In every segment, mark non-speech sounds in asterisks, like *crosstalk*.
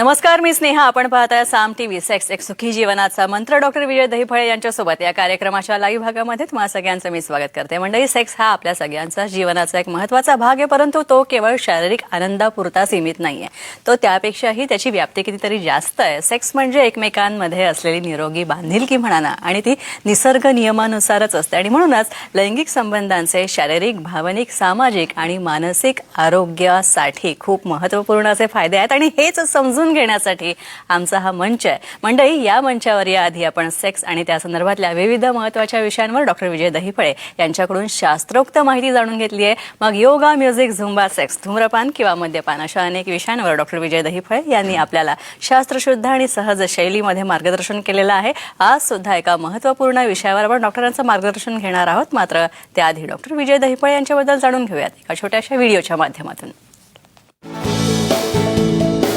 नमस्कार मी स्नेहा. आपण पाहताय साम टीव्ही सेक्स एक सुखी जीवनाचा मंत्र. डॉक्टर विजय दहीफळे यांच्यासोबत या कार्यक्रमाच्या लाईव्ह भागामध्ये तुम्हाला सगळ्यांचं मी स्वागत करते. मंडळी सेक्स हा आपल्या सगळ्यांचा जीवनाचा एक महत्त्वाचा भाग आहे परंतु तो केवळ शारीरिक आनंदापुरता सीमित नाहीये. तो त्यापेक्षाही त्याची व्याप्ती कितीतरी जास्त आहे. सेक्स म्हणजे एकमेकांमध्ये असलेली निरोगी बांधिलकी म्हणा ना आणि ती निसर्ग नियमानुसारच असते. आणि म्हणूनच लैंगिक संबंधांचे शारीरिक भावनिक सामाजिक आणि मानसिक आरोग्यासाठी खूप महत्त्वपूर्ण असे फायदे आहेत. आणि हेच समजून घेण्यासाठी आमचा हा मंच आहे. मंडळी या मंचावर याआधी आपण सेक्स आणि त्या संदर्भातल्या विविध महत्त्वाच्या विषयांवर डॉक्टर विजय दहीफळे यांच्याकडून शास्त्रोक्त माहिती जाणून घेतली आहे. मग योगा म्युझिक झुंबा सेक्स धूम्रपान किंवा मद्यपान अशा अनेक विषयांवर डॉक्टर विजय दहीफळे यांनी आपल्याला शास्त्रशुद्ध आणि सहज शैलीमध्ये मार्गदर्शन केलेलं आहे. आज सुद्धा एका महत्त्वपूर्ण विषयावर आपण डॉक्टरांचं मार्गदर्शन घेणार आहोत. मात्र त्याआधी डॉक्टर विजय दहिफळे यांच्याबद्दल जाणून घेऊयात एका छोट्याशा व्हिडिओच्या माध्यमातून.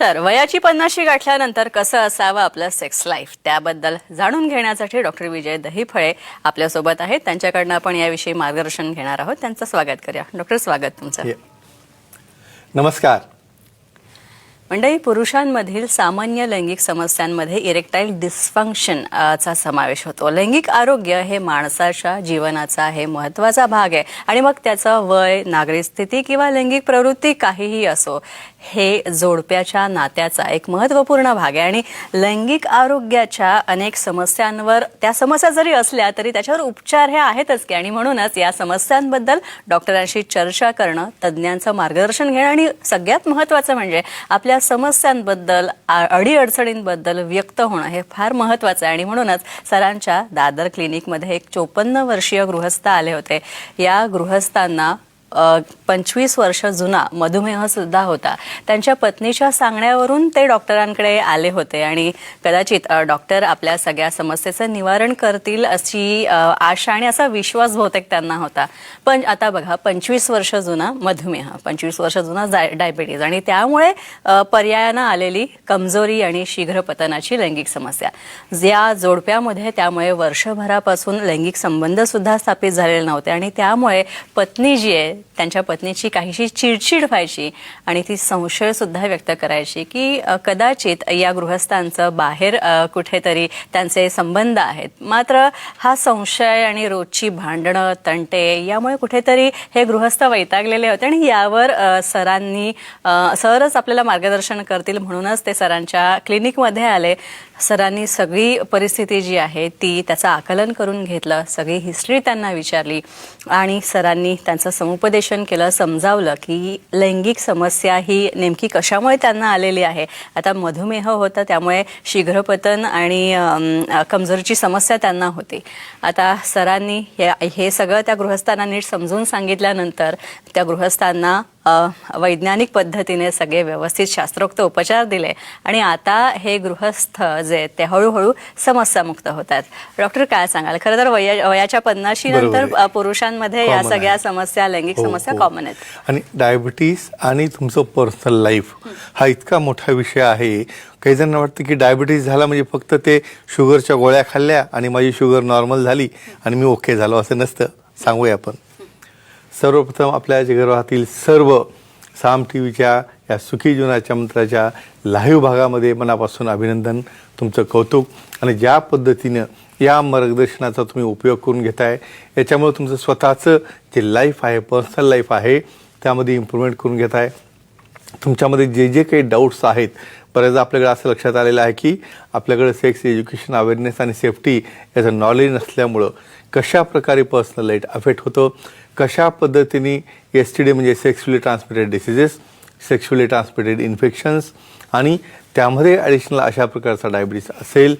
तर वयाची पन्नाशी गाठल्यानंतर कसं असावं आपलं सेक्स लाईफ त्याबद्दल जाणून घेण्यासाठी डॉक्टर विजय दहीफळे आपल्यासोबत आहेत. त्यांच्याकडनं आपण याविषयी मार्गदर्शन घेणार आहोत. त्यांचं स्वागत करूया. डॉक्टर स्वागत तुमचं. नमस्कार. मंडळी पुरुषांमधील सामान्य लैंगिक समस्यांमध्ये इरेक्टाईल डिस्फंक्शन चा समावेश होतो. लैंगिक आरोग्य हे माणसाच्या जीवनाचा हे महत्त्वाचा भाग आहे. आणि मग त्याचं वय नागरिक स्थिती किंवा लैंगिक प्रवृत्ती काहीही असो हे जोडप्याच्या नात्याचा एक महत्त्वपूर्ण भाग आहे. आणि लैंगिक आरोग्याच्या अनेक समस्यांवर त्या समस्या जरी असल्या तरी त्याच्यावर उपचार हे आहेतच की. आणि म्हणूनच या समस्यांबद्दल डॉक्टरांशी चर्चा करणं तज्ज्ञांचं मार्गदर्शन घेणं आणि सगळ्यात महत्त्वाचं म्हणजे आपल्या समस्यांबद्दल आ- अडीअडचणींबद्दल व्यक्त होणं हे फार महत्त्वाचं आहे. आणि म्हणूनच सरांच्या दादर क्लिनिकमध्ये एक चोपन्न वर्षीय गृहस्थ आले होते. या गृहस्थांना पंचवीस वर्ष जुना मधुमेह सुद्धा होता. त्यांच्या पत्नीच्या सांगण्यावरून ते डॉक्टरांकडे आले होते आणि कदाचित डॉक्टर आपल्या सगळ्या समस्येचं निवारण करतील अशी आशा आणि असा विश्वास बहुतेक त्यांना होता. पण आता बघा पंचवीस वर्ष जुना मधुमेह पंचवीस वर्ष जुना डायबिटीज आणि त्यामुळे पर्यायानं आलेली कमजोरी आणि शीघ्र पतनाची लैंगिक समस्या. या जोडप्यामध्ये त्यामुळे वर्षभरापासून लैंगिक संबंध सुद्धा स्थापित झालेले नव्हते आणि त्यामुळे पत्नी जी आहे त्यांच्या पत्नीची काहीशी चिडचिड व्हायची आणि ती संशय सुद्धा व्यक्त करायची की कदाचित या गृहस्थांचं बाहेर कुठेतरी त्यांचे संबंध आहेत. मात्र हा संशय आणि रोजची भांडणं तंटे यामुळे कुठेतरी हे गृहस्थ वैतागलेले होते आणि यावर सरांनी सरच आपल्याला मार्गदर्शन करतील म्हणूनच ते सरांच्या क्लिनिकमध्ये आले. सरांनी सगळी परिस्थिती जी आहे ती त्याचं आकलन करून घेतलं सगळी हिस्ट्री त्यांना विचारली आणि सरांनी त्यांचं उपदेशन केलं समजावलं की लैंगिक समस्या ही नेमकी कशामुळे त्यांना आलेली आहे? आता मधुमेह होतं त्यामुळे शीघ्रपतन आणि कमजोरीची समस्या त्यांना होती. आता सरांनी हे हे सगळं त्या गृहस्थांना नीट समजून सांगितल्यानंतर त्या गृहस्थांना वैज्ञानिक पद्धतीने सगळे व्यवस्थित शास्त्रोक्त उपचार दिले आणि आता हे गृहस्थ जे आहेत ते हळूहळू समस्यामुक्त होतात डॉक्टर काय सांगाल खरं तर वया वयाच्या पन्नाशी नंतर. पुरुषांमध्ये या सगळ्या. समस्या लैंगिक हो, समस्या हो. कॉमन आहेत आणि डायबिटीस आणि तुमचं पर्सनल लाईफ हा इतका मोठा विषय आहे काही जणांना वाटतं की डायबिटीस झाला म्हणजे फक्त ते शुगरच्या गोळ्या खाल्ल्या आणि माझी शुगर नॉर्मल झाली आणि मी ओके झालो असं नसतं सांगूया आपण सर्वप्रथम आपल्या जगभरातील सर्व साम टी व्हीच्या या सुखी जीवनाच्या मंत्राच्या लाईव्ह भागामध्ये मनापासून अभिनंदन तुमचं कौतुक आणि ज्या पद्धतीनं या मार्गदर्शनाचा तुम्ही उपयोग करून घेताय याच्यामुळे तुमचं स्वतःचं जे लाईफ आहे पर्सनल लाईफ आहे त्यामध्ये इम्प्रूव्हमेंट करून घेताय. तुमच्यामध्ये जे जे काही डाऊट्स आहेत बऱ्याचदा आपल्याकडे असं लक्षात आलेलं आहे की आपल्याकडे सेक्स एज्युकेशन अवेअरनेस आणि सेफ्टी याचं नॉलेज नसल्यामुळं कशा प्रकारे पर्सनल लाइट अफेक्ट होतं? कशा पद्धतीने एस टी डी म्हणजे sexually transmitted diseases sexually transmitted infections आणि त्यामध्ये ॲडिशनल अशा प्रकारचा डायबिटीस असेल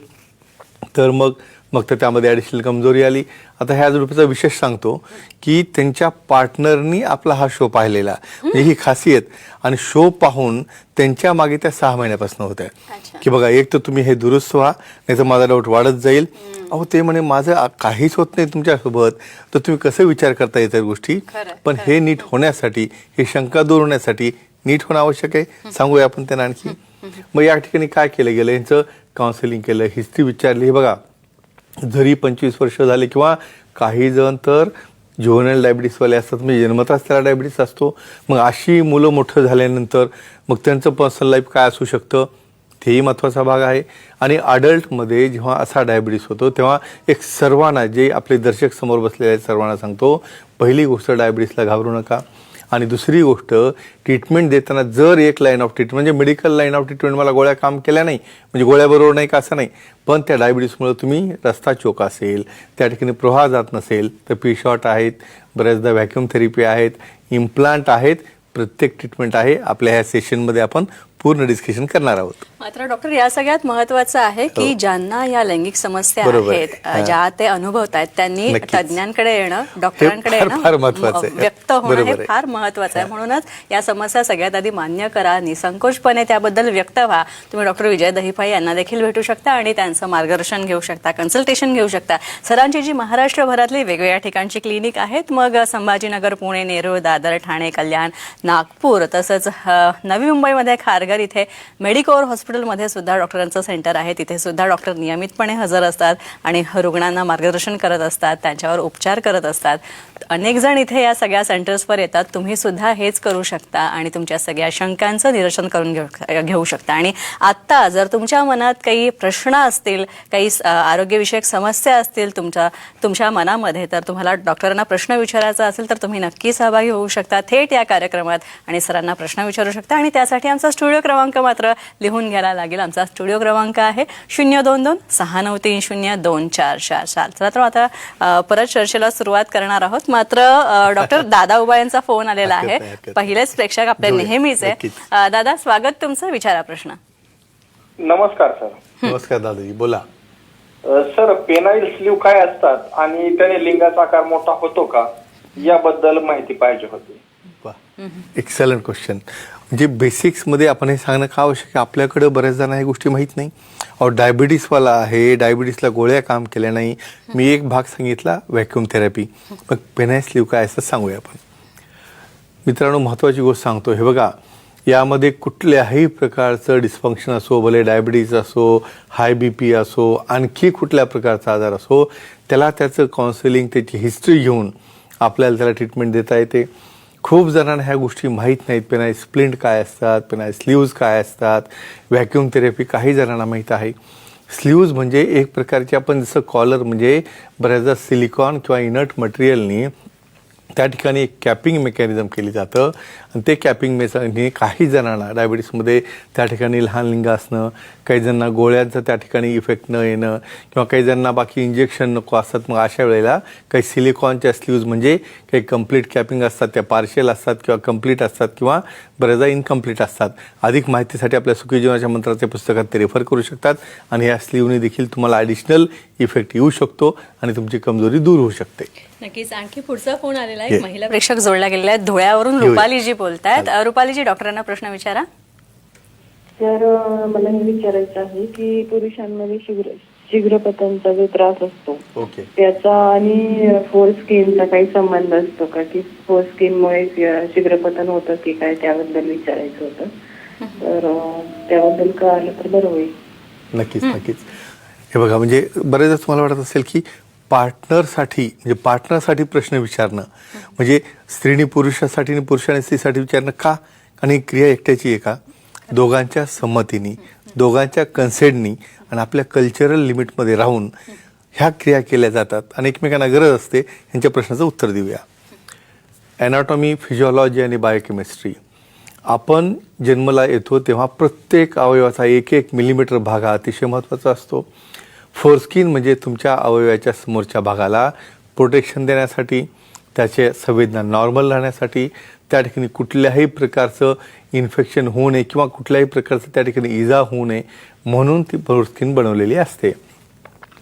तर मग मग तर त्यामध्ये ॲडिशनल कमजोरी आली. आता ह्या जोडीचा विशेष सांगतो की त्यांच्या पार्टनरनी आपला हा शो पाहिलेला. म्हणजे ही खासियत. आणि शो पाहून त्यांच्या मागे त्या सहा महिन्यापासून होत्या. की बघा एक तर तुम्ही हे दुरुस्त व्हा नाही तर माझा डाऊट वाढत जाईल. अहो ते म्हणे माझं आ- काहीच होत नाही तुमच्यासोबत. तर तुम्ही कसं विचार करता इतर गोष्टी? खरं, पण हे नीट होण्यासाठी ही शंका दूर होण्यासाठी नीट होणं आवश्यक आहे. सांगूया आपण त्यांना आणखी. मग या ठिकाणी काय केलं गेलं? यांचं काउन्सिलिंग केलं हिस्ट्री विचारली. हे बघा जरी पंचवीस वर्ष झाले किंवा काही जण तर ज्युव्हनल डायबिटीसवाले असतात. म्हणजे जन्मताच त्याला डायबिटीस असतो. मग अशी मुलं मोठं झाल्यानंतर मग त्यांचं पर्सनल लाईफ काय असू शकतं? तेही महत्त्वाचा भाग आहे. आणि अडल्टमध्ये जेव्हा असा डायबिटीस होतो तेव्हा एक सर्वांना जे आपले दर्शक समोर बसलेले आहेत सर्वांना सांगतो पहिली गोष्ट डायबिटीसला घाबरू नका. आणि दुसरी गोष्ट ट्रीटमेंट देताना जर एक लाईन ऑफ ट्रीटमेंट म्हणजे मेडिकल लाईन ऑफ ट्रीटमेंट मला गोळ्या काम केल्या नाही म्हणजे गोळ्याबरोबर नाही का असं नाही पण त्या डायबिटीसमुळे तुम्ही रस्ता चोक असेल त्या ठिकाणी प्रवाह जात नसेल तर पी शॉट आहेत बऱ्याचदा व्हॅक्युम थेरपी आहेत इम्प्लांट आहेत प्रत्येक ट्रीटमेंट आहे. आपल्या ह्या सेशनमध्ये आपण पूर्ण डिस्कशन करणार आहोत. मात्र डॉक्टर या सगळ्यात महत्वाचं आहे की हो. ज्यांना या लैंगिक समस्या बरोबर. आहेत अ. ज्या ते अनुभवत आहेत त्यांनी नक्कीच. तज्ज्ञांकडे येणं डॉक्टरांकडे फार- येणं फार महत्त्वाचं आहे. म- व्यक्त होणं बरोबर हे आहे. फार महत्वाचं आहे म्हणूनच या समस्या सगळ्यात आधी मान्य करा निसंकोचपणे त्याबद्दल व्यक्त व्हा तुम्ही डॉक्टर विजय दहिफाई यांना देखील भेटू शकता आणि त्यांचं मार्गदर्शन घेऊ शकता कन्सल्टेशन घेऊ शकता सरांची जी महाराष्ट्रभरातली वेगवेगळ्या ठिकाणची क्लिनिक आहेत मग संभाजीनगर पुणे नेरूळ दादर ठाणे कल्याण नागपूर तसंच अ, नवी मुंबईमध्ये खारघर इथे मेडिकोर हॉस्पिटलमध्ये सुद्धा डॉक्टरांचं सेंटर आहे. तिथे सुद्धा डॉक्टर नियमितपणे हजर असतात आणि रुग्णांना मार्गदर्शन करत असतात त्यांच्यावर उपचार करत असतात. अनेक जण इथे या सगळ्या सेंटर्सवर येतात. तुम्ही सुद्धा हेच करू शकता आणि तुमच्या सगळ्या शंकांचं निरसन करून घेऊ घेऊ शकता. आणि आत्ता जर तुमच्या मनात काही प्रश्न असतील काही आरोग्यविषयक समस्या असतील तुमच्या तुमच्या मनामध्ये तर तुम्हाला डॉक्टरांना प्रश्न विचारायचा असेल तर तुम्ही नक्की सहभागी होऊ शकता. थेट या कार्यक्रमात आणि सरांना प्रश्न विचारू शकता आणि त्यासाठी आमचा स्टुडिओ क्रमांक मात्र लिहून घ्यायला लागेल. आमचा स्टुडिओ क्रमांक आहे शून्य दोन दोन सहा नऊ तीन शून्य दोन चार चार. चार चला तर आता परत चर्चेला सुरुवात करणार आहोत. मात्र डॉक्टर *laughs* दादा उबा यांचा फोन आलेला आहे. पहिलेच प्रेक्षक आपले जोडे, नेहमीच आहे. दादा स्वागत तुमचं. विचारा प्रश्न. नमस्कार सर. नमस्कार दादाजी. बोला. सर पेनाईल स्लीव काय असतात? आणि त्याने लिंगाचा आकार मोठा होतो का? याबद्दल माहिती पाहिजे होती. एक्सलंट क्वेश्चन म्हणजे बेसिक्समध्ये आपण हे सांगणं का आवश्यक आहे? आपल्याकडं बऱ्याच जणांना ह्या गोष्टी माहीत नाही. और डायबिटीसवाला आहे डायबिटीसला गोळ्या काम केल्या नाही. मी एक भाग सांगितला व्हॅक्युम थेरपी मग पेनायस्लीव काय असं सांगूया आपण. मित्रांनो महत्त्वाची गोष्ट सांगतो. हे बघा यामध्ये कुठल्याही प्रकारचं डिस्फंक्शन असो भले डायबिटीज असो हाय बी पी असो आणखी कुठल्या प्रकारचा आजार असो त्याला त्याचं काउन्सिलिंग त्याची हिस्ट्री घेऊन आपल्याला त्याला ट्रीटमेंट देता येते. खूप जणांना ह्या गोष्टी माहीत नाहीत. पेनाय स्प्लिंट काय असतात? पेनाय स्लीव्ज काय असतात? व्हॅक्युम थेरपी काही जणांना माहीत आहे. स्लीव्ज म्हणजे एक प्रकारचे आपण जसं कॉलर म्हणजे बऱ्याचदा सिलिकॉन किंवा इनर्ट मटेरियलनी त्या ठिकाणी एक कॅपिंग मेकॅनिझम केली जातं. आणि ते कॅपिंग मेकॅनिझम काही जणांना डायबिटीसमध्ये त्या ठिकाणी लहान लिंग असणं काही जणांना गोळ्यांचं त्या ठिकाणी इफेक्ट न येणं किंवा काही जणांना बाकी इंजेक्शन नको असतात मग अशा वेळेला काही सिलिकॉनच्या स्लीव्ज म्हणजे काही कंप्लीट कॅपिंग असतात त्या पार्शियल असतात किंवा कंप्लीट असतात किंवा बऱ्याचदा इनकम्प्लीट असतात. अधिक माहितीसाठी आपल्या सुखी जीवनाच्या मंत्राचे पुस्तकात ते रेफर करू शकतात आणि या स्लीवने देखील तुम्हाला ॲडिशनल इफेक्ट येऊ शकतो आणि तुमची कमजोरी दूर होऊ शकते. नक्कीच. आणखी पुढचा फोन आलेला. आहे महिला प्रेक्षक जोडल्या गेलेल्या आहेत धुळ्यावरून घेऊया. रुपालीजी बोलतायत. रुपालीजी डॉक्टरांना प्रश्न विचारा. तर अ, मला हे विचारायचं आहे की पुरुषांमध्ये शीघ्र शीघ्रपतनचा जो त्रास असतो ओके. त्याचा आणि फोर स्किनचा काही संबंध असतो का? की फोर स्किनमुळे शीघ्रपतन होतं की काय त्याबद्दल विचारायचं होतं. तर अ, त्याबद्दल कळालं तर बरं होईल. नक्कीच नक्कीच. हे बघा म्हणजे बरेचदा तुम्हाला वाटत असेल की पार्टनरसाठी म्हणजे पार्टनरसाठी प्रश्न विचारणं. म्हणजे स्त्रीने पुरुषासाठी आणि पुरुषाने स्त्रीसाठी विचारणं का? आणि क्रिया एकट्याची आहे का? दोघांच्या संमतीने दोघांच्या कन्सेंटनी आणि आपल्या कल्चरल लिमिटमध्ये राहून ह्या क्रिया केल्या जातात आणि एकमेकांना गरज असते यांच्या प्रश्नाचं उत्तर देऊया. ॲनाटॉमी फिजिओलॉजी आणि बायोकेमिस्ट्री आपण जन्मला येतो तेव्हा प्रत्येक अवयवाचा एक एक मिलीमीटर भाग हा अतिशय महत्त्वाचा असतो. फोरस्किन म्हणजे तुमच्या अवयवाच्या समोरच्या भागाला प्रोटेक्शन देण्यासाठी त्याचे संवेदना नॉर्मल राहण्यासाठी त्या ठिकाणी कुठल्याही प्रकारचं इन्फेक्शन होऊ नये किंवा कुठल्याही प्रकारचं त्या ठिकाणी इजा होऊ नये म्हणून ती फोरस्किन बनवलेली असते.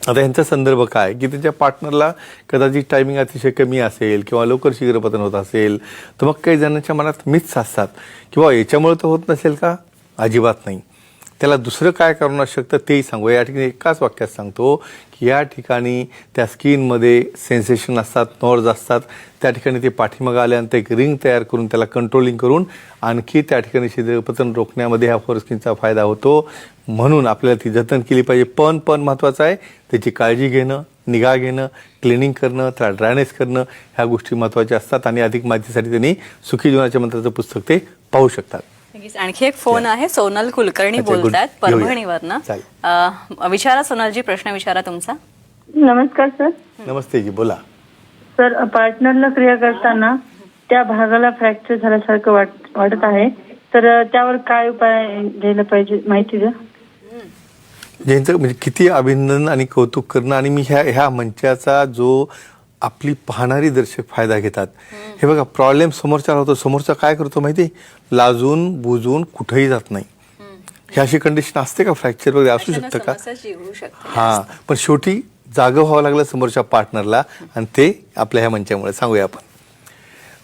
आता यांचा संदर्भ काय? की त्यांच्या पार्टनरला कदाचित टायमिंग अतिशय कमी असेल किंवा लवकर शीघ्रपतन होत असेल तर मग काही जणांच्या मनात मिथ्स असतात. किंवा याच्यामुळे तर होत नसेल का? अजिबात नाही. त्याला दुसरं काय करणं शकतं तेही सांगू. या ठिकाणी एकाच वाक्यात सांगतो की या ठिकाणी त्या स्किनमध्ये सेन्सेशन असतात नॉर्ज असतात. त्या ठिकाणी ते पाठीमागं आल्यानंतर एक रिंग तयार करून त्याला कंट्रोलिंग करून आणखी त्या ठिकाणी शिद्रपतन रोखण्यामध्ये ह्या फोरस्किनचा फायदा होतो. म्हणून आपल्याला ती जतन केली पाहिजे. पण पण महत्त्वाचं आहे त्याची काळजी घेणं निगा घेणं क्लिनिंग करणं त्याला ड्रायनेस करणं ह्या गोष्टी महत्त्वाच्या असतात आणि अधिक माहितीसाठी त्यांनी सुखी जीवनाच्या मंत्राचं पुस्तक ते पाहू शकतात. नक्कीच. आणखी एक फोन आहे सोनल कुलकर्णी अच्छा. बोलतात. परभणीवरनं. अ, विचारा सोनलजी प्रश्न विचारा तुमचा नमस्कार सर नमस्ते जी बोला सर पार्टनरला क्रिया करताना त्या भागाला फ्रॅक्चर झाल्यासारखं वाट वाटत आहे तर त्यावर काय उपाय घ्यायला पाहिजे माहिती द्या ज्यांचं म्हणजे किती अभिनंदन आणि कौतुक करणं आणि मी ह्या ह्या मंचाचा जो आपली पाहणारी दर्शक फायदा घेतात. हे बघा प्रॉब्लेम समोरच्याला होतो. समोरचा काय करतो माहिती? लाजून बुजून कुठेही जात नाही. ही अशी कंडिशन असते का फ्रॅक्चर वगैरे? असू शकतं का? हां पण शेवटी जागं व्हावं लागलं समोरच्या पार्टनरला आणि ते आपल्या ह्या मंचामुळे. सांगूया आपण.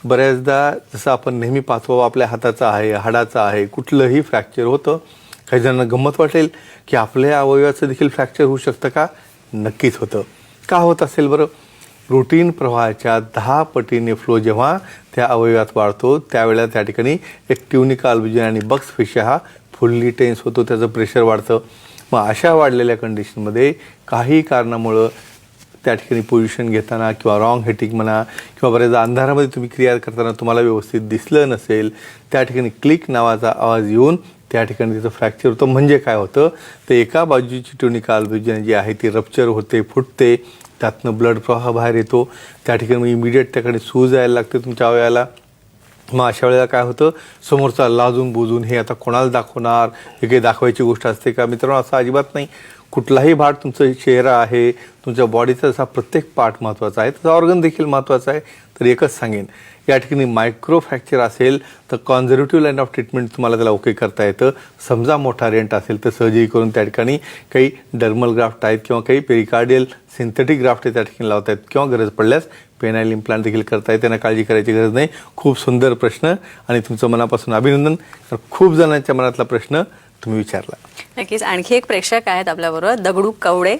बऱ्याचदा जसं आपण नेहमी पाहतो आपल्या हाताचा आहे हाडाचा आहे कुठलंही फ्रॅक्चर होतं काही जणांना गंमत वाटेल की आपल्या अवयवाचं देखील फ्रॅक्चर होऊ शकतं का? नक्कीच होतं. का होत असेल बरं? रुटीन प्रवाहाच्या दहा पटीने फ्लो जेव्हा त्या अवयवात वाढतो त्यावेळेला त्या ठिकाणी एक ट्युनिका अल्बिजन आणि बक्स फिशा हा फुल्ली टेन्स होतो त्याचं प्रेशर वाढतं. मग अशा वाढलेल्या कंडिशनमध्ये काही कारणामुळं त्या ठिकाणी पोझिशन घेताना किंवा रॉंग हेटिंग म्हणा किंवा बऱ्याचदा अंधारामध्ये तुम्ही क्रिया करताना तुम्हाला व्यवस्थित दिसलं नसेल त्या ठिकाणी क्लिक नावाचा आवाज येऊन त्या ठिकाणी तिचं फ्रॅक्चर होतं. म्हणजे काय होतं? तर एका बाजूची ट्युनिका अल्बिजन जी आहे ती रप्चर होते फुटते. त्यातनं ब्लड प्रवाह बाहेर येतो. त्या ठिकाणी मग इमिडिएट त्याकडे सूज यायला लागते तुमच्या अवयाला मग अशा वेळेला काय होतं? समोरचा लाजून बुजून हे आता कोणाला दाखवणार? हे काही दाखवायची गोष्ट असते का? मित्रांनो असं अजिबात नाही. कुठलाही भाग तुमचा चेहरा आहे तुमच्या बॉडीचा असा प्रत्येक पार्ट महत्त्वाचा आहे. त्याचा ऑर्गन देखील महत्त्वाचा आहे. तर एकच सांगेन. या ठिकाणी मायक्रो फ्रॅक्चर असेल तर कॉन्झर्वेटिव्ह लाईन ऑफ ट्रीटमेंट तुम्हाला त्याला ओके करता येतं. समजा मोठा रेंट असेल तर सर्जरी करून त्या ठिकाणी काही डर्मल ग्राफ्ट आहेत किंवा काही पेरिकार्डियल सिंथेटिक ग्राफ्ट त्या ठिकाणी लावता आहेत किंवा गरज पडल्यास पेनाईल इम्प्लांट देखील करता येते. त्यांना काळजी करायची गरज नाही. खूप सुंदर प्रश्न आणि तुमचं मनापासून अभिनंदन. तर खूप जणांच्या मनातला प्रश्न तुम्ही विचारला. नक्कीच. आणखी एक प्रेक्षक आहेत आपल्याबरोबर. दगडू कवडे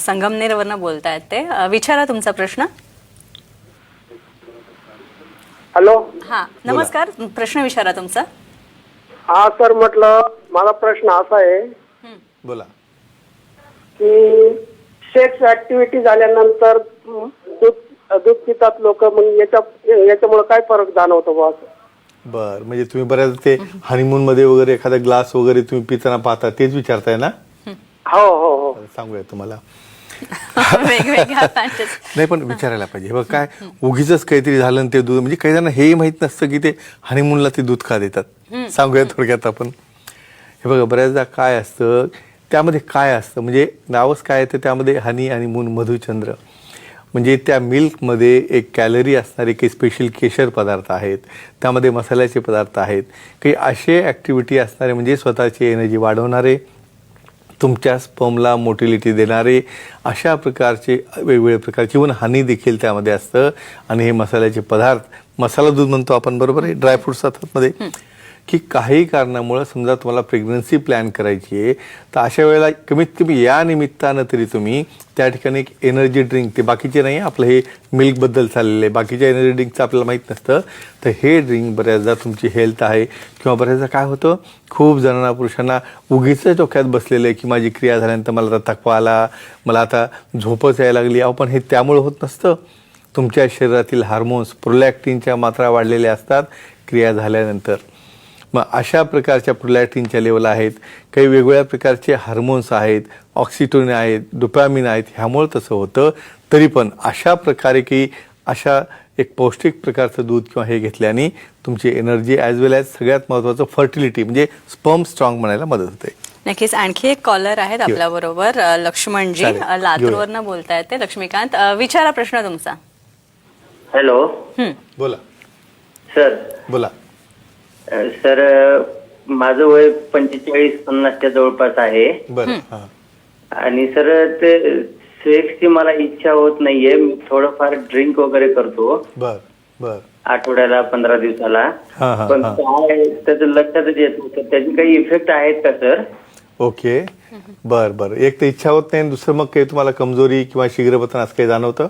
संगमनेरवरनं बोलतायत ते. विचारा तुमचा प्रश्न. हॅलो? हा नमस्कार. प्रश्न विचारा तुमचा. हा सर म्हटलं मला प्रश्न असा आहे बोला. की सेक्स ऍक्टिव्हिटी झाल्यानंतर दूध दूध पितात लोक मग याच्या याच्यामुळे काय फरक जाणवतो बुवा? असं बर म्हणजे तुम्ही बऱ्याच ते हनीमून मध्ये वगैरे एखादा ग्लास वगैरे तुम्ही पिताना पाहता तेच विचारताय ना? हो हो हो. सांगूया तुम्हाला. *laughs* वेगवेगळ्या. नाही पण विचारायला पाहिजे. बघ काय उगीच काहीतरी झालं आणि ते दूध. म्हणजे काही जणांना हेही माहीत नसतं की ते हनीमूनला ते दूध का देतात. सांगूया थोडक्यात आपण. हे बघा बऱ्याचदा काय असतं त्यामध्ये काय असतं म्हणजे नावच काय येतं त्यामध्ये हनी आणि मून मधुचंद्र. म्हणजे त्या मिल्कमध्ये एक कॅलरी असणारे काही स्पेशल केशर पदार्थ आहेत त्यामध्ये मसाल्याचे पदार्थ आहेत काही असे ॲक्टिव्हिटी असणारे म्हणजे स्वतःची एनर्जी वाढवणारे तुमच्या स्पर्मला मोटिलिटी देणारे अशा प्रकारचे वेगवेगळ्या प्रकारचे इवन हानी देखील त्यामध्ये असतं. आणि हे मसाल्याचे पदार्थ मसाला दूध म्हणतो आपण बरोबर आहे? ड्रायफ्रुट्स असतात मध्ये. की काही कारणामुळं समजा तुम्हाला प्रेग्नन्सी प्लॅन करायची आहे तर अशा वेळेला कमीत कमी या निमित्तानं तरी तुम्ही त्या ठिकाणी एक एनर्जी ड्रिंक ते बाकीचे नाही आपलं हे मिल्कबद्दल चाललेलं आहे बाकीच्या एनर्जी ड्रिंकचं आपल्याला माहीत नसतं तर हे ड्रिंक बऱ्याचदा तुमची हेल्थ आहे किंवा बऱ्याचदा काय होतं खूप जणांना पुरुषांना उगीच डोक्यात बसलेलं आहे की माझी क्रिया झाल्यानंतर मला आता थकवा आला मला आता झोपच यायला लागली अहो पण हे त्यामुळे होत नसतं. तुमच्या शरीरातील हार्मोन्स प्रोलॅक्टिनच्या मात्रा वाढलेल्या असतात क्रिया झाल्यानंतर. मग अशा प्रकारच्या प्रोलॅक्टिनच्या लेवल आहेत काही वेगवेगळ्या प्रकारचे हार्मोन्स आहेत ऑक्सिटोन आहेत डोपॅमिन आहेत ह्यामुळं तसं होतं. तरी पण अशा प्रकारे की अशा एक पौष्टिक प्रकारचं दूध किंवा हे घेतल्याने तुमची एनर्जी ॲज वेल ॲज सगळ्यात महत्त्वाचं फर्टिलिटी म्हणजे स्पर्म स्ट्रॉंग म्हणायला मदत होते. नक्कीच. आणखी एक कॉलर आहेत आपल्या बरोबर लक्ष्मणजी. लातूरवरनं बोलतायत ते. लक्ष्मीकांत विचारा प्रश्न तुमचा. हॅलो. हं. बोला. सर. बोला. सर माझं वय पंचेचाळीस पन्नासच्या जवळपास आहे. बरं हां. आणि सर ते सेक्सची मला इच्छा होत नाहीये. मी थोडंफार ड्रिंक वगैरे करतो. बर बर. आठवड्याला पंधरा दिवसाला. हा, हा, पण हा. काय त्याचं लक्षातच येत नव्हतं त्याचे काही इफेक्ट आहेत का सर? ओके. बर बर. एक तर इच्छा होत नाही. आणि दुसरं मग काही तुम्हाला कमजोरी किंवा शीघ्रपतन असं काही जाणवतं?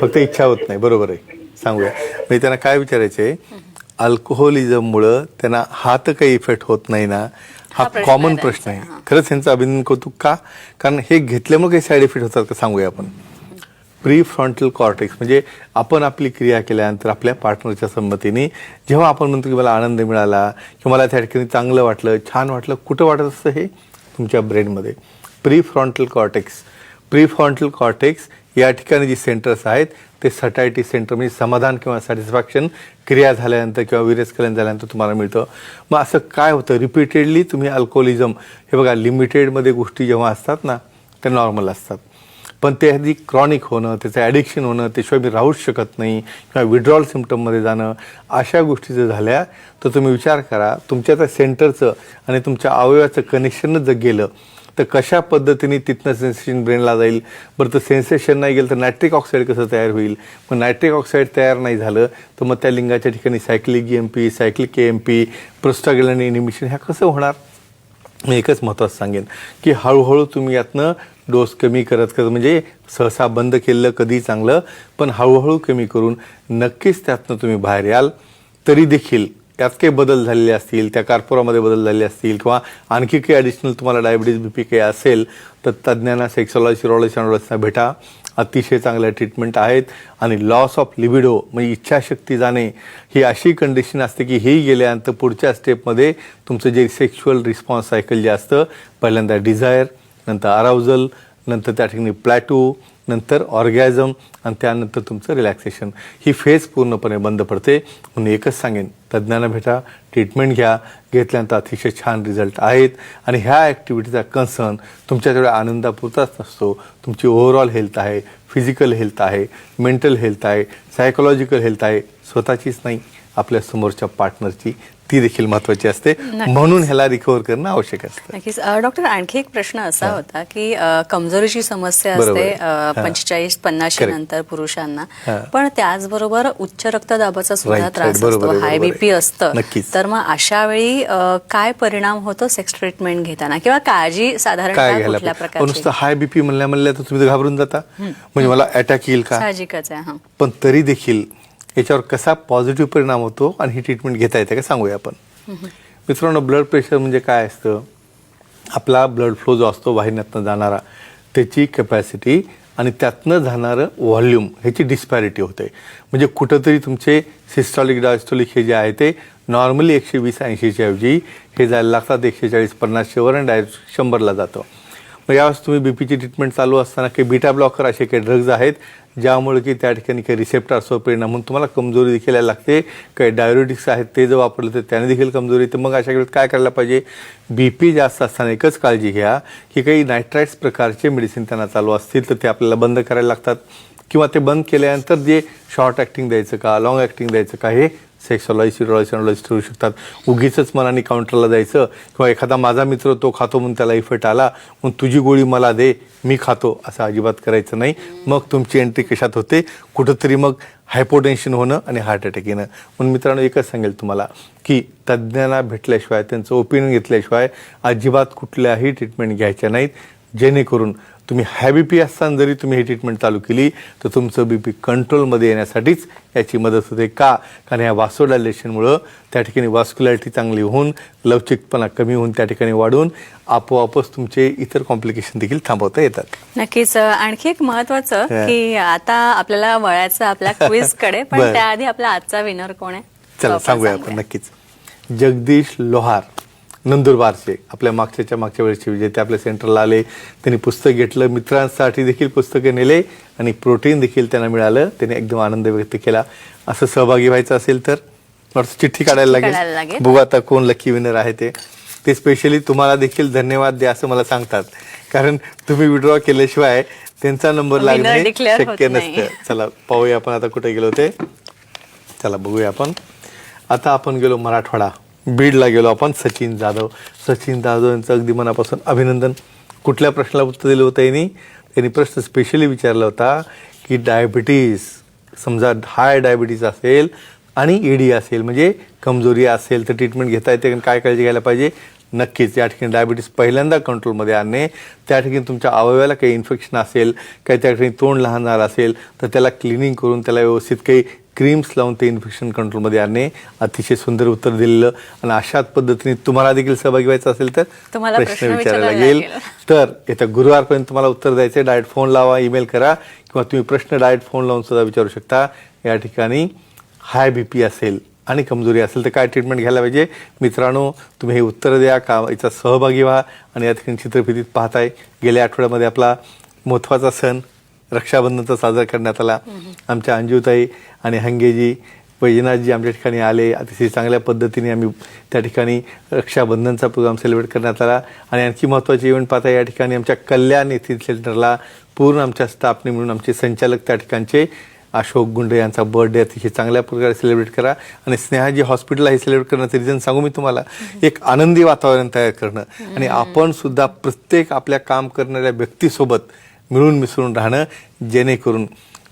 फक्त इच्छा होत नाही. बरोबर आहे. सांगूया. मी त्यांना काय विचारायचंय? अल्कोहोलिझममुळं त्यांना हा तर काही इफेक्ट होत नाही ना. हा कॉमन आहे प्रश्न आहे. खरंच यांचं अभिनंदन कौतुक का? कारण हे घेतल्यामुळे काही साईड इफेक्ट होतात का? सांगूया आपण. प्री फ्रंटल कॉर्टेक्स म्हणजे आपण आपली क्रिया केल्यानंतर आपल्या पार्टनरच्या संमतीने जेव्हा आपण म्हणतो की मला आनंद मिळाला किंवा मला त्या ठिकाणी चांगलं वाटलं छान वाटलं कुठं वाटत असतं हे? तुमच्या ब्रेनमध्ये prefrontal cortex prefrontal cortex या ठिकाणी जी सेंटर्स आहेत ते सटायटी सेंटर म्हणजे समाधान किंवा सॅटिस्फॅक्शन क्रिया झाल्यानंतर किंवा विरेस्खलन झाल्यानंतर तुम्हाला मिळतं. मग असं काय होतं? रिपीटेडली तुम्ही अल्कोहोलिझम हे बघा लिमिटेडमध्ये गोष्टी जेव्हा असतात ना त्या नॉर्मल असतात. पण ते आधी क्रॉनिक होणं त्याचं ॲडिक्शन होणं त्याशिवाय मी राहूच शकत नाही किंवा विड्रॉल सिमटममध्ये जाणं अशा गोष्टी जर झाल्या तर तुम्ही विचार करा तुमच्या त्या सेंटरचं आणि तुमच्या अवयवाचं कनेक्शनच जर गेलं तर कशा पद्धतीने तिथनं सेन्सेशन ब्रेनला जाईल? बरं तर सेन्सेशन नाही गेलं तर नायट्रिक ऑक्साईड कसं तयार होईल? मग नायट्रिक ऑक्साईड तयार नाही झालं तर मग त्या लिंगाच्या ठिकाणी cyclic M P cyclic M P prostaglandin इनिमिशन ह्या कसं होणार? मी एकच महत्त्वाचं सांगेन की हळूहळू तुम्ही यातनं डोस कमी करत करत म्हणजे सहसा बंद केलं कधी चांगलं पण हळूहळू कमी करून नक्कीच त्यातनं तुम्ही बाहेर याल. तरी देखील यात काही बदल झालेले असतील त्या कार्पोरामध्ये बदल झालेले असतील किंवा आणखी काही ॲडिशनल तुम्हाला डायबिटीज बी पी काही असेल तर तज्ज्ञांना सेक्सॉलॉजी रॉलॉजी अँडॉलॉजीना भेटा. अतिशय चांगल्या ट्रीटमेंट आहेत आणि लॉस ऑफ लिबिडो म्हणजे इच्छाशक्ती जाणे ही अशी कंडिशन असते की हेही गेल्यानंतर पुढच्या स्टेपमध्ये तुमचं जे सेक्शुअल रिस्पॉन्स सायकल जे असतं पहिल्यांदा डिझायर नंतर अराउजल नंतर त्या ठिकाणी प्लॅटू नंतर ऑर्गॅझम आणि त्यानंतर तुमचं रिलॅक्सेशन. ही फेज पूर्णपणे बंद पडते. म्हणून एकच सांगेन तज्ज्ञांना भेटा ट्रीटमेंट घ्या. घेतल्यानंतर अतिशय छान रिझल्ट आहेत. आणि ह्या ॲक्टिव्हिटीचा कन्सर्न तुमच्या तेवढ्या आनंदापुरताच नसतो तुमची ओव्हरऑल हेल्थ आहे फिजिकल हेल्थ आहे मेंटल हेल्थ आहे सायकोलॉजिकल हेल्थ आहे स्वतःचीच नाही. आपल्या समोरच्या पार्टनरची ती देखील महत्वाची असते. म्हणून ह्याला रिकवर करणं आवश्यक असतं. नक्कीच. डॉक्टर आणखी एक प्रश्न असा होता की कमजोरीची समस्या असते. पंचेचाळीस पन्नास. नंतर पुरुषांना. पण त्याचबरोबर उच्च रक्तदाबाचा सुद्धा. त्रास असतो. हाय. बीपी असतं. तर मग अशा वेळी काय परिणाम होतो सेक्स ट्रीटमेंट घेताना? किंवा काळजी काय साधारण घ्यायला कुठल्या प्रकारची? नुसतं हाय बीपी म्हणल्या म्हणल्या तर तुम्ही घाबरून जाता. म्हणजे मला अटॅक येईल का? साहजिकच आहे पण तरी देखील याच्यावर कसा पॉझिटिव्ह परिणाम होतो आणि ही ट्रीटमेंट घेता येते का सांगूया आपण. मित्रांनो ब्लड प्रेशर म्हणजे काय असतं? आपला ब्लड फ्लो जो असतो वाहिन्यातनं जाणारा त्याची कॅपॅसिटी आणि त्यातनं जाणारं व्हॉल्यूम ह्याची डिस्पॅरिटी होते. म्हणजे कुठंतरी तुमचे सिस्टॉलिक डायस्टॉलिक हे जे आहे ते नॉर्मली एकशे वीस ऐंशीच्या ऐवजी हे जायला लागतात एकशे चाळीस पन्नासशेवर आणि डायरेक्ट शंभरला जातं. मग यावेळेस तुम्ही बीपीची ट्रीटमेंट चालू असताना काही बीटा ब्लॉकर असे काही ड्रग्ज आहेत ज्यामुळे की त्या ठिकाणी काही रिसेप्टार्सवर परिणाम म्हणून तुम्हाला कमजोरी देखील यायला लागते. काही डायबिटिक्स आहेत ते जर वापरलं तर त्याने देखील कमजोरी येते. मग अशा वेळेस काय करायला पाहिजे? बी पी जास्त असताना एकच काळजी घ्या की काही नायट्राईट्स प्रकारचे मेडिसिन त्यांना चालू असतील तर ते आपल्याला बंद करायला लागतात. किंवा ते बंद केल्यानंतर जे शॉर्ट ॲक्टिंग द्यायचं का लॉंग ॲक्टिंग द्यायचं का हे सेक्सॉलॉजी सिरोलॉजी अनॉलॉजी ठरवू शकतात. उगीच मनाने काउंटरला जायचं किंवा एखादा माझा मित्र तो खातो म्हणून त्याला इफेक्ट आला मग तुझी गोळी मला दे मी खातो असं अजिबात करायचं नाही. मग तुमची एंट्री कशात होते? कुठंतरी मग हायपोटेन्शन होणं आणि हार्ट अटॅक येणं. म्हणून मित्रांनो एकच सांगेल तुम्हाला की तज्ज्ञांना भेटल्याशिवाय त्यांचं ओपिनियन घेतल्याशिवाय अजिबात कुठल्याही ट्रीटमेंट घ्यायच्या नाहीत. जेणेकरून तुम्ही हाय बी पी असताना जरी तुम्ही ही ट्रीटमेंट चालू केली तर तुमचं बी पी कंट्रोलमध्ये येण्यासाठीच याची मदत होते. का? कारण या वासोडायलेशनमुळं त्या ठिकाणी वास्क्युलॅरिटी चांगली होऊन लवचिकपणा कमी होऊन त्या ठिकाणी वाढून आपोआपच तुमचे इतर कॉम्प्लिकेशन देखील थांबवता येतात. नक्कीच आणखी एक महत्वाचं. की आता आपल्याला वळायचं आपल्या *laughs* क्विजकडे पण. त्याआधी आपला आजचा विनर कोण आहे? चला सांगूया आपण नक्कीच. जगदीश लोहार. नंदुरबारचे आपल्या मागच्याच्या मागच्या वेळेचे विजेते आपल्या सेंटरला आले. त्यांनी पुस्तक घेतलं मित्रांसाठी देखील पुस्तके नेले आणि प्रोटीन देखील त्यांना मिळालं. त्यांनी एकदम आनंद व्यक्त केला. असं सहभागी व्हायचं असेल तर चिठ्ठी काढायला लागेल. बघू आता कोण लकी विनर आहे ते. ते स्पेशली तुम्हाला देखील धन्यवाद द्या असं मला सांगतात. कारण तुम्ही विड्रॉ केल्याशिवाय त्यांचा नंबर लागणे शक्य. नसतं. चला पाहूया आपण आता कुठे गेलो ते. चला बघूया आपण. आता आपण गेलो मराठवाडा. बीडला गेलो आपण सचिन जाधव. सचिन जाधव यांचं अगदी मनापासून अभिनंदन. कुठल्या प्रश्नाला उत्तर दिलं होतं यांनी? त्यांनी प्रश्न स्पेशली विचारला होता की डायबिटीज समजा हाय डायबिटीज असेल आणि ईडी असेल म्हणजे कमजोरी असेल तर ट्रीटमेंट घेता येते कारण काय काळजी घ्यायला पाहिजे? नक्कीच या ठिकाणी डायबिटीस पहिल्यांदा कंट्रोलमध्ये आणणे. त्या ठिकाणी तुमच्या अवयवाला काही इन्फेक्शन असेल काही त्या ठिकाणी तोंड लहान झालं असेल तर त्याला क्लिनिंग करून त्याला व्यवस्थित काही क्रीम्स लावून ते इन्फेक्शन कंट्रोलमध्ये आणणे अतिशय सुंदर उत्तर दिलेलं. आणि अशाच पद्धतीने तुम्हाला देखील सहभागी व्हायचं असेल तर तुम्हाला प्रश्न विचारायला लागेल. तर येत्या गुरुवारपर्यंत तुम्हाला उत्तर द्यायचे डायरेक्ट फोन लावा ईमेल करा किंवा तुम्ही प्रश्न डायरेक्ट फोन लावून सुद्धा विचारू शकता. या ठिकाणी हाय बी पी असेल आणि कमजोरी असेल तर काय ट्रीटमेंट घ्यायला पाहिजे? मित्रांनो तुम्ही हे उत्तर द्या का याचा सहभागी व्हा आणि या ठिकाणी चित्रफितीत पाहताय. गेल्या आठवड्यामध्ये आपला महत्त्वाचा सण रक्षाबंधनचा साजरा करण्यात आला. आमच्या अंजूताई आणि हंगेजी वैजनाथजी आमच्या ठिकाणी आले. अतिशय चांगल्या पद्धतीने आम्ही त्या ठिकाणी रक्षाबंधनचा प्रोग्राम सेलिब्रेट करण्यात आला. आणि आणखी महत्त्वाचे इव्हेंट पाहता या ठिकाणी आमच्या कल्याण येथील सेंटरला पूर्ण आमच्या स्टाफने मिळून आमचे संचालक त्या ठिकाणचे अशोक गुंडे यांचा बर्थडे अतिशय चांगल्या प्रकारे सेलिब्रेट करा. आणि स्नेहाजी हॉस्पिटलला हे सेलिब्रेट करण्याचं रिझन सांगू मी तुम्हाला. एक आनंदी वातावरण तयार करणं. आणि आपण सुद्धा प्रत्येक आपल्या काम करणाऱ्या व्यक्तीसोबत मिळून मिसळून राहणं जेणेकरून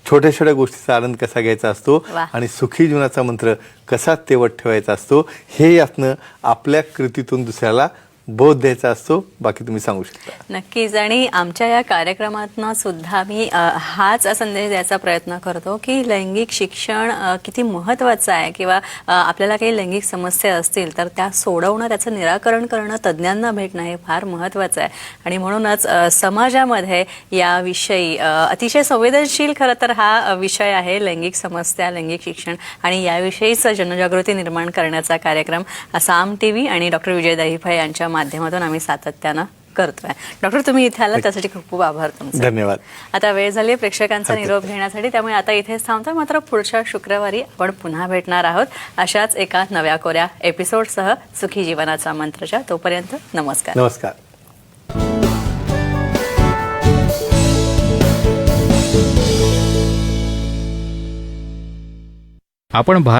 छोट्या छोट्या गोष्टीचा आनंद कसा घ्यायचा असतो. आणि सुखी जीवनाचा मंत्र कसा तेवत ठेवायचा असतो हे यातनं आपल्या कृतीतून दुसऱ्याला बोध द्यायचा असतो बाकी तुम्ही सांगू शकता. नक्कीच. आणि आमच्या या कार्यक्रमातनं सुद्धा मी हाच संदेश द्यायचा प्रयत्न करतो की लैंगिक शिक्षण किती महत्त्वाचं आहे किंवा आपल्याला काही लैंगिक समस्या असतील तर त्या सोडवणं त्याचं निराकरण करणं तज्ज्ञांना भेटणं हे फार महत्त्वाचं आहे. आणि म्हणूनच समाजामध्ये याविषयी अतिशय संवेदनशील खरं तर हा विषय आहे लैंगिक समस्या लैंगिक शिक्षण आणि याविषयीच जनजागृती निर्माण करण्याचा कार्यक्रम साम टी व्ही आणि डॉक्टर विजय दहिफळे यांच्या माध्यमातून आम्ही सातत्यानं करतोय. डॉक्टर तुम्ही इथे आलात त्यासाठी खूप खूप आभार तुमचे. धन्यवाद. आता वेळ झाली प्रेक्षकांचा निरोप घेण्यासाठी त्यामुळे आता इथेच थांबतोय. मात्र पुढच्या शुक्रवारी आपण पुन्हा भेटणार आहोत अशाच एका नव्या कोऱ्या एपिसोडसह सुखी जीवनाचा मंत्रच्या. तोपर्यंत नमस्कार. नमस्कार. आपण भा